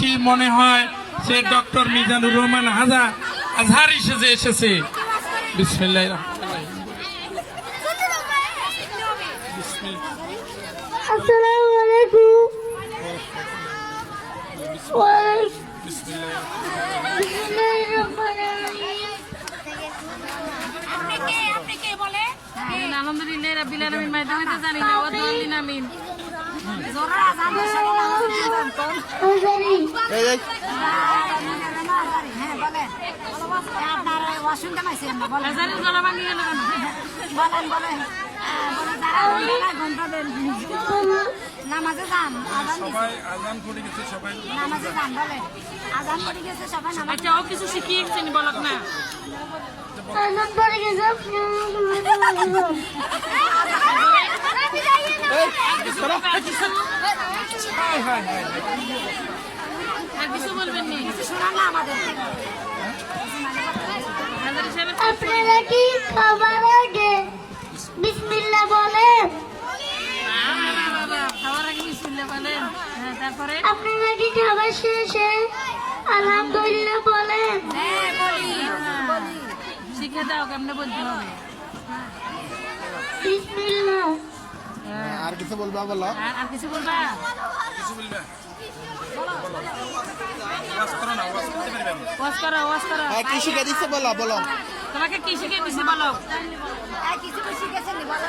দেখছি মনে হয় সে ডক্টর মিজানুর রহমান হাজা আজহার এসেছে। এসেছে বিসমিল্লাহ আসসালামু আলাইকুম। আলহামদুলিল্লাহ রাব্বিল আলামিন মাধ্যমে তো জানি না আমিন। নামাজে যান। সবাই আজান পড়ে গেছে সবাই নামাজে আজান পড়ে গেছে সবাই আচ্ছা ও কিছু শিখিয়েছেন বলক না আজান পড়ে গেছে আপনি আমাকে বলুন। আর কিছু বলবেন নি শোনান না আমাদের হাজারে সাহেব আপনারা কি খাবার আগে বিসমিল্লাহ বলেন? আপনারা কি খাবার শেষে আলহামদুলিল্লাহ বলেন? শিখে দাও কেমনে বলতে হবে? বিসমিল্লাহ। আর কিছু বলবা বলো? আর আর কিছু বলবা? কিছু বলবে? হ্যাঁ কি শিখে দিচ্ছে বলো বলো। তোমাকে কি শিখে দিছি বলো? আর কিছু না বলো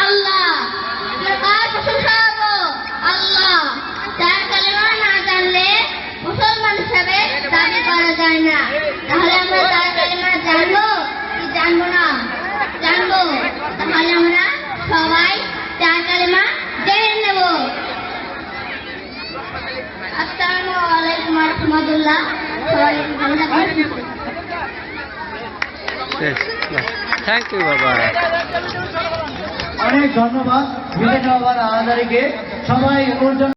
আল্লাহ কার প্রশংসা আল্লাহ যার কালেমা না জানলে মুসলমান হিসাবে দাবি করা যায় না তাহলে আমরা তার কালেমা জানব কি জানব না জানব তাহলে আমরা সবাই চার কালেমা জেনে নেব আসসালামু আলাইকুম রহমতুল্লাহ সবাই ভালো থাকবেন থ্যাংক ইউ বাবা অনেক ধন্যবাদ। বিধানসভার সভার আহাদারিকে সবাই ওর জন্য